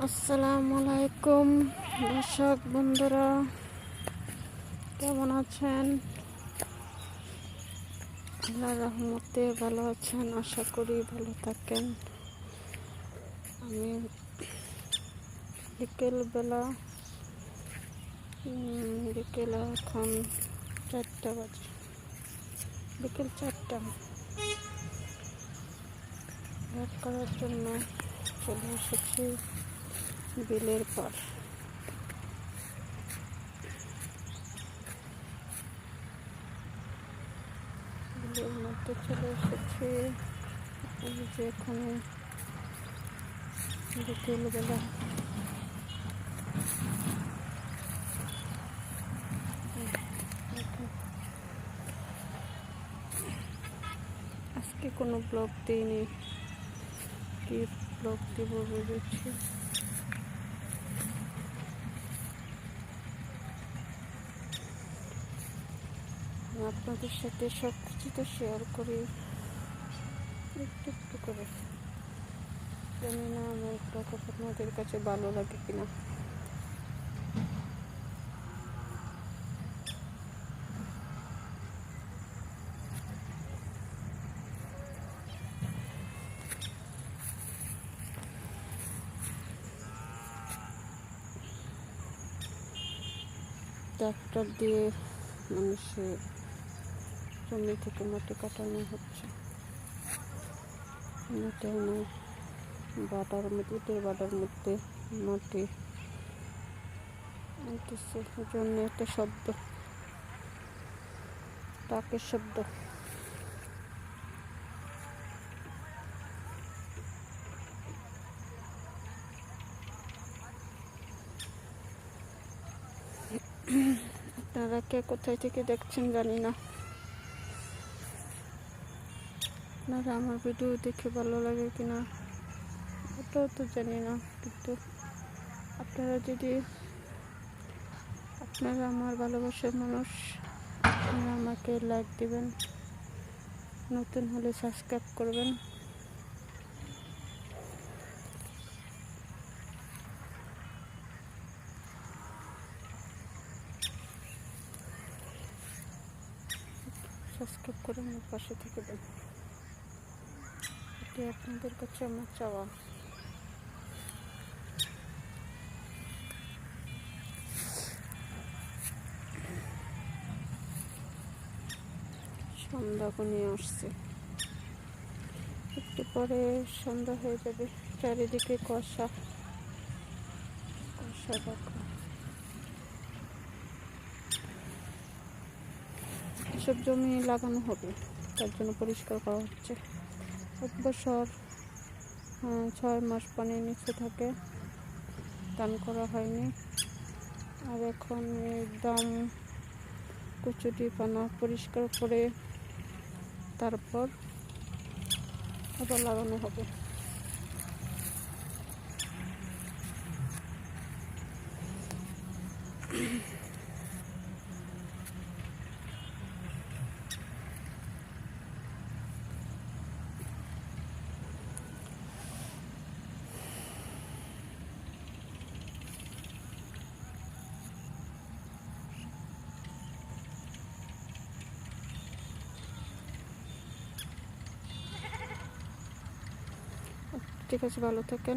আসসালামু আলাইকুম দর্শক বন্ধুরা, কেমন আছেন? আল্লাহ রহমতে ভালো আছেন, আশা করি ভালো থাকেন। আমি বিকেলবেলা বিকেল এখন চারটা বাজে, বিকেল চারটা। করার জন্য চলে এসেছি। বিলের পর। বিলের মধ্যে চলে এসেছি। যে এখানে বিকেলবেলা আজকে কোনো ব্লগ দিইনি। কি ব্লগ দিব ভেবেছি। আপনাদের সাথে সব কিছু তো শেয়ার করি। একটু একটু করে। জানি না আমার ব্লগ আপনাদের কাছে ভালো লাগে কিনা। ট্রাক্টর দিয়ে মানুষের জমি থেকে মাটি কাটানো হচ্ছে। মাটি এনে বাটার মধ্যে ইটের বাটার মধ্যে মাটি। জন্য একটা শব্দ। টাকের শব্দ। আপনারা কে কোথায় থেকে দেখছেন জানি না। আপনারা আমার ভিডিও দেখে ভালো লাগে কিনা ওটাও তো জানি না, কিন্তু আপনারা যদি আপনারা আমার ভালোবাসার মানুষ, আপনারা আমাকে লাইক দিবেন, নতুন হলে সাবস্ক্রাইব করবেন। সাবস্ক্রাইব করে আমার পাশে থেকে দেন এটি আপনাদের কাছে আমার চাওয়া। সন্ধ্যা নিয়ে আসছে। একটু পরে সন্ধ্যা হয়ে যাবে। চারিদিকে কুয়াশা। কুয়াশা দেখো। এসব জমি লাগানো হবে। তার জন্য পরিষ্কার করা হচ্ছে। এক বছর ছয় মাস পানির নিচে থাকে, দান করা হয়নি। আর এখন একদম কচুটি পানা পরিষ্কার করে তারপর আবার লাগানো হবে। ঠিক আছে ভালো থাকেন